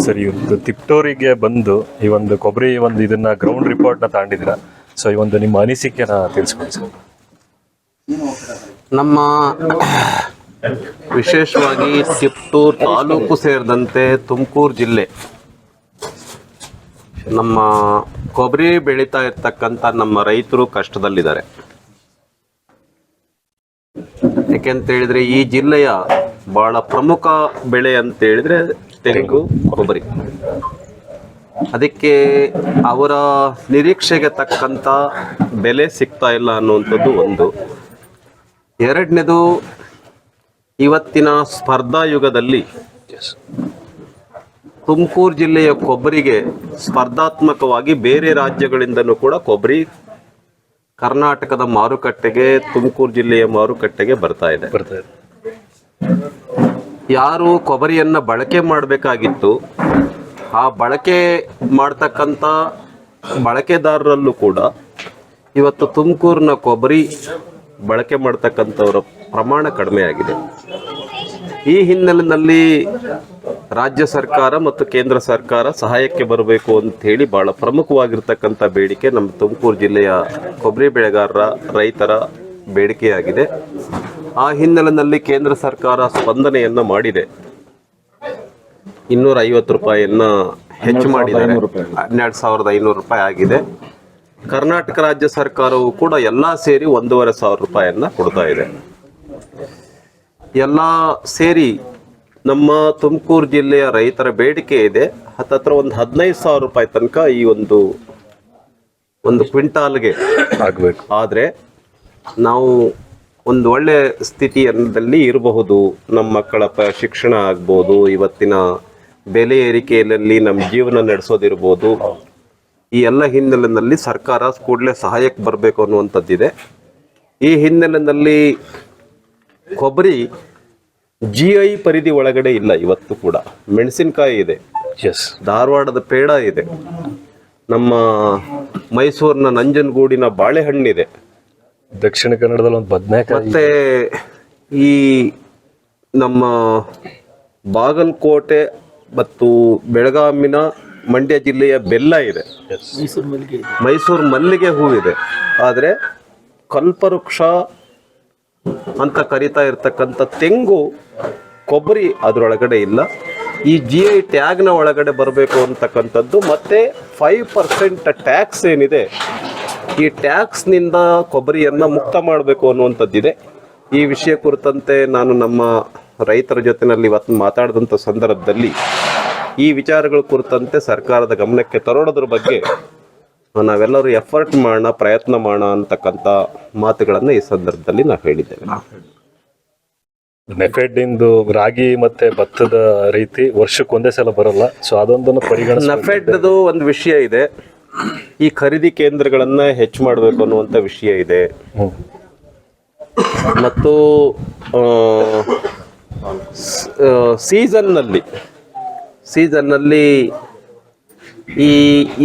Sir ಇವತ್ತು ತಿಪ್ಟೂರಿಗೆ ಬಂದು ಈ ಒಂದು ಕೊಬ್ಬರಿ ಒಂದು ಇದನ್ನ ಗ್ರೌಂಡ್ ರಿಪೋರ್ಟ್ನ ತಗೊಂಡಿದ್ದೀರಾ? ಸೊ ಈ ಒಂದು ನಿಮ್ಮ ಅನಿಸಿಕೆನ ತಿಳಿಸ್ಕೊಡಿ ಸರ್. ನಮ್ಮ ವಿಶೇಷವಾಗಿ ತಿಪ್ಟೂರು ತಾಲೂಕು ಸೇರಿದಂತೆ ತುಮಕೂರು ಜಿಲ್ಲೆ ನಮ್ಮ ಕೊಬ್ಬರಿ ಬೆಳೀತಾ ಇರ್ತಕ್ಕಂಥ ನಮ್ಮ ರೈತರು ಕಷ್ಟದಲ್ಲಿದ್ದಾರೆ. ಯಾಕೆಂತ ಹೇಳಿದ್ರೆ ಈ ಜಿಲ್ಲೆಯ ಬಹಳ ಪ್ರಮುಖ ಬೆಳೆ ಅಂತ ಹೇಳಿದ್ರೆ ತೆಂಗು ಕೊಬ್ಬರಿ. ಅದಕ್ಕೆ ಅವರ ನಿರೀಕ್ಷೆಗೆ ತಕ್ಕಂಥ ಬೆಲೆ ಸಿಗ್ತಾ ಇಲ್ಲ ಅನ್ನುವಂಥದ್ದು ಒಂದು. ಎರಡನೇದು, ಇವತ್ತಿನ ಸ್ಪರ್ಧಾ ಯುಗದಲ್ಲಿ ತುಮಕೂರು ಜಿಲ್ಲೆಯ ಕೊಬ್ಬರಿಗೆ ಸ್ಪರ್ಧಾತ್ಮಕವಾಗಿ ಬೇರೆ ರಾಜ್ಯಗಳಿಂದಲೂ ಕೂಡ ಕೊಬ್ಬರಿ ಕರ್ನಾಟಕದ ಮಾರುಕಟ್ಟೆಗೆ, ತುಮಕೂರು ಜಿಲ್ಲೆಯ ಮಾರುಕಟ್ಟೆಗೆ ಬರ್ತಾ ಇದೆ. ಬರ್ತಾ ಇದೆ. ಯಾರು ಕೊಬ್ಬರಿಯನ್ನು ಬಳಕೆ ಮಾಡಬೇಕಾಗಿತ್ತು, ಆ ಬಳಕೆ ಮಾಡ್ತಕ್ಕಂಥ ಬಳಕೆದಾರರಲ್ಲೂ ಕೂಡ ಇವತ್ತು ತುಮಕೂರಿನ ಕೊಬ್ಬರಿ ಬಳಕೆ ಮಾಡ್ತಕ್ಕಂಥವರ ಪ್ರಮಾಣ ಕಡಿಮೆ ಆಗಿದೆ. ಈ ಹಿನ್ನೆಲೆಯಲ್ಲಿ ರಾಜ್ಯ ಸರ್ಕಾರ ಮತ್ತು ಕೇಂದ್ರ ಸರ್ಕಾರ ಸಹಾಯಕ್ಕೆ ಬರಬೇಕು ಅಂತ ಹೇಳಿ ಬಹಳ ಪ್ರಮುಖವಾಗಿರ್ತಕ್ಕಂಥ ಬೇಡಿಕೆ ನಮ್ಮ ತುಮಕೂರು ಜಿಲ್ಲೆಯ ಕೊಬ್ಬರಿ ಬೆಳೆಗಾರರ ರೈತರ ಬೇಡಿಕೆಯಾಗಿದೆ. ಆ ಹಿನ್ನೆಲೆಯಲ್ಲಿ ಕೇಂದ್ರ ಸರ್ಕಾರ ಸ್ಪಂದನೆಯನ್ನ ಮಾಡಿದೆ. ಇನ್ನೂರ ಐವತ್ತು ರೂಪಾಯಿಯನ್ನ ಹೆಚ್ಚು ಮಾಡಿದ್ದಾರೆ. ಹನ್ನೆರಡು ಸಾವಿರದ ಐನೂರು ರೂಪಾಯಿ ಆಗಿದೆ. ಕರ್ನಾಟಕ ರಾಜ್ಯ ಸರ್ಕಾರವು ಕೂಡ ಎಲ್ಲಾ ಸೇರಿ ಒಂದೂವರೆ ಸಾವಿರ ರೂಪಾಯಿಯನ್ನ ಕೊಡ್ತಾ ಇದೆ. ಎಲ್ಲ ಸೇರಿ ನಮ್ಮ ತುಮಕೂರು ಜಿಲ್ಲೆಯ ರೈತರ ಬೇಡಿಕೆ ಇದೆ. ಹತ್ತತ್ರ ಒಂದು ಹದಿನೈದು ಸಾವಿರ ರೂಪಾಯಿ ತನಕ ಈ ಒಂದು ಒಂದು ಕ್ವಿಂಟಾಲ್ಗೆ ಆಗಬೇಕು. ಆದರೆ ನಾವು ಒಂದು ಒಳ್ಳೆ ಸ್ಥಿತಿಯಲ್ಲಿ ಇರಬಹುದು. ನಮ್ಮ ಮಕ್ಕಳ ಪ ಶಿಕ್ಷಣ ಆಗ್ಬೋದು ಇವತ್ತಿನ ಬೆಲೆ ಏರಿಕೆಯಲ್ಲಿ ನಮ್ಮ ಜೀವನ ನಡೆಸೋದಿರ್ಬೋದು. ಈ ಎಲ್ಲ ಹಿನ್ನೆಲೆಯಲ್ಲಿ ಸರ್ಕಾರ ಕೂಡಲೇ ಸಹಾಯಕ್ಕೆ ಬರಬೇಕು ಅನ್ನುವಂಥದ್ದಿದೆ. ಈ ಹಿನ್ನೆಲೆಯಲ್ಲಿ ಕೊಬ್ಬರಿ ಜಿ ಐ ಪರಿಧಿ ಒಳಗಡೆ ಇಲ್ಲ ಇವತ್ತು ಕೂಡ. ಮೆಣಸಿನಕಾಯಿ ಇದೆ. ಎಸ್ ಧಾರವಾಡದ ಪೇಡ ಇದೆ. ನಮ್ಮ ಮೈಸೂರಿನ ನಂಜನಗೂಡಿನ ಬಾಳೆಹಣ್ಣಿದೆ. ದಕ್ಷಿಣ ಕನ್ನಡದಲ್ಲಿ ಒಂದು ಬದನೆಕಾಯಿ. ಮತ್ತೆ ಈ ನಮ್ಮ ಬಾಗಲಕೋಟೆ ಮತ್ತು ಬೆಳಗಾಮಿನ ಮಂಡ್ಯ ಜಿಲ್ಲೆಯ ಬೆಲ್ಲ ಇದೆ. ಮೈಸೂರು ಮಲ್ಲಿಗೆ ಹೂವಿದೆ ಆದರೆ ಕಲ್ಪವೃಕ್ಷ ಅಂತ ಕರಿತಾ ಇರ್ತಕ್ಕಂಥ ತೆಂಗು ಕೊಬ್ಬರಿ ಅದರೊಳಗಡೆ ಇಲ್ಲ. ಈ ಜಿ ಐ ಟ್ಯಾಗ್ನ ಒಳಗಡೆ ಬರಬೇಕು ಅಂತಕ್ಕಂಥದ್ದು ಮತ್ತೆ ಫೈವ್ ಪರ್ಸೆಂಟ್ ಟ್ಯಾಕ್ಸ್ ಏನಿದೆ ಈ ಟ್ಯಾಕ್ಸ್ನಿಂದ ಕೊಬ್ಬರಿಯನ್ನ ಮುಕ್ತ ಮಾಡಬೇಕು ಅನ್ನುವಂಥದ್ದಿದೆ. ಈ ವಿಷಯ ಕುರಿತಂತೆ ನಾನು ನಮ್ಮ ರೈತರ ಜೊತೆನಲ್ಲಿ ಇವತ್ತು ಮಾತಾಡಿದಂಥ ಸಂದರ್ಭದಲ್ಲಿ ಈ ವಿಚಾರಗಳ ಕುರಿತಂತೆ ಸರ್ಕಾರದ ಗಮನಕ್ಕೆ ತರೋಡೋದ್ರ ಬಗ್ಗೆ ನಾವೆಲ್ಲರೂ ಎಫರ್ಟ್ ಮಾಡೋಣ ಪ್ರಯತ್ನ ಮಾಡೋಣ ಅಂತಕ್ಕಂಥ ಮಾತುಗಳನ್ನು ಈ ಸಂದರ್ಭದಲ್ಲಿ ನಾವು ಹೇಳಿದ್ದೇವೆ. ನೆಫೆಡ್ ಇಂದು ರಾಗಿ ಮತ್ತೆ ಭತ್ತದ ರೀತಿ ವರ್ಷಕ್ಕೆ ಒಂದೇ ಸಲ ಬರಲ್ಲ. ಸೊ ಅದೊಂದನ್ನು ಪರಿಗಣಿಸ ನೆಫೆಡ್ ಒಂದು ವಿಷಯ ಇದೆ. ಈ ಖರೀದಿ ಕೇಂದ್ರಗಳನ್ನ ಹೆಚ್ಚು ಮಾಡಬೇಕು ಅನ್ನುವಂಥ ವಿಷಯ ಇದೆ. ಮತ್ತು ಸೀಸನ್ನಲ್ಲಿ ಸೀಸನ್ನಲ್ಲಿ ಈ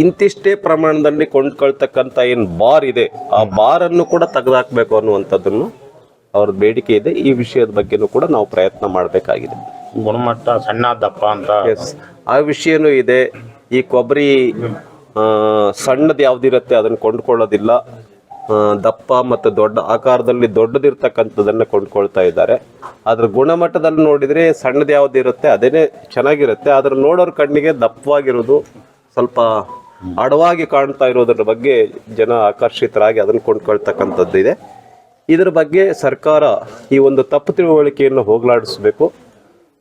ಇಂತಿಷ್ಟೇ ಪ್ರಮಾಣದಲ್ಲಿ ಕೊಂಡ್ಕೊಳ್ತಕ್ಕಂಥ ಏನು ಬಾರ್ ಇದೆ ಆ ಬಾರನ್ನು ಕೂಡ ತೆಗೆದಾಕ್ಬೇಕು ಅನ್ನುವಂಥದ್ದನ್ನು ಅವ್ರ ಬೇಡಿಕೆ ಇದೆ. ಈ ವಿಷಯದ ಬಗ್ಗೆನೂ ಕೂಡ ನಾವು ಪ್ರಯತ್ನ ಮಾಡಬೇಕಾಗಿದೆ. ಗುಣಮಟ್ಟ ಸಣ್ಣ ದಪ್ಪ ಅಂತ. ಎಸ್ ಆ ವಿಷಯನೂ ಇದೆ. ಈ ಕೊಬ್ಬರಿ ಸಣ್ಣದು ಯಾವ್ದಿರುತ್ತೆ ಅದನ್ನು ಕೊಂಡ್ಕೊಳ್ಳೋದಿಲ್ಲ. ದಪ್ಪ ಮತ್ತು ದೊಡ್ಡ ಆಕಾರದಲ್ಲಿ ದೊಡ್ಡದಿರ್ತಕ್ಕಂಥದ್ದನ್ನು ಕೊಂಡ್ಕೊಳ್ತಾ ಇದ್ದಾರೆ. ಅದ್ರ ಗುಣಮಟ್ಟದಲ್ಲಿ ನೋಡಿದ್ರೆ ಸಣ್ಣದು ಯಾವ್ದಿರುತ್ತೆ ಅದೇನೆ ಚೆನ್ನಾಗಿರುತ್ತೆ. ಆದ್ರೆ ನೋಡೋರ ಕಣ್ಣಿಗೆ ದಪ್ಪವಾಗಿರೋದು ಸ್ವಲ್ಪ ಅಡವಾಗಿ ಕಾಣ್ತಾ ಇರೋದ್ರ ಬಗ್ಗೆ ಜನ ಆಕರ್ಷಿತರಾಗಿ ಅದನ್ನು ಕೊಂಡ್ಕೊಳ್ತಕ್ಕಂಥದ್ದು ಇದೆ ಇದರ ಬಗ್ಗೆ ಸರ್ಕಾರ ಈ ಒಂದು ತಪ್ಪು ತಿಳುವಳಿಕೆಯನ್ನು ಹೋಗಲಾಡಿಸಬೇಕು.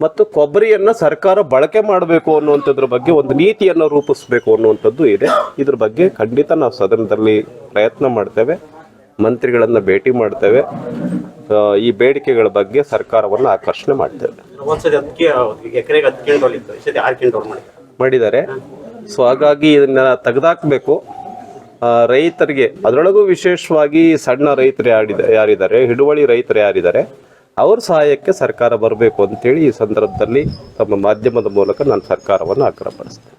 ಮತ್ತು ಕೊಬ್ಬರಿಯನ್ನ ಸರ್ಕಾರ ಬಳಕೆ ಮಾಡಬೇಕು ಅನ್ನುವಂಥದ್ರ ಬಗ್ಗೆ ಒಂದು ನೀತಿಯನ್ನು ರೂಪಿಸಬೇಕು ಅನ್ನುವಂಥದ್ದು ಇದೆ. ಇದ್ರ ಬಗ್ಗೆ ಖಂಡಿತ ನಾವು ಸದನದಲ್ಲಿ ಪ್ರಯತ್ನ ಮಾಡ್ತೇವೆ. ಮಂತ್ರಿಗಳನ್ನ ಭೇಟಿ ಮಾಡ್ತೇವೆ. ಈ ಬೇಡಿಕೆಗಳ ಬಗ್ಗೆ ಸರ್ಕಾರವನ್ನು ಆಕರ್ಷಣೆ ಮಾಡ್ತೇವೆ. ಮಾಡಿದ್ದಾರೆ. ಮಾಡಿದ್ದಾರೆ. ಸೊ ಹಾಗಾಗಿ ಇದನ್ನ ತೆಗೆದಾಕ್ಬೇಕು. ರೈತರಿಗೆ ಅದರೊಳಗೂ ವಿಶೇಷವಾಗಿ ಸಣ್ಣ ರೈತರು ಯಾರಿದ ಯಾರಿದ್ದಾರೆ? ಹಿಡುವಳಿ ರೈತರು ಯಾರಿದ್ದಾರೆ? ಅವ್ರ ಸಹಾಯಕ್ಕೆ ಸರ್ಕಾರ ಬರಬೇಕು ಅಂತೇಳಿ ಈ ಸಂದರ್ಭದಲ್ಲಿ ತಮ್ಮ ಮಾಧ್ಯಮದ ಮೂಲಕ ನಾನು ಸರ್ಕಾರವನ್ನು ಆಗ್ರಹಪಡಿಸ್ತೇನೆ.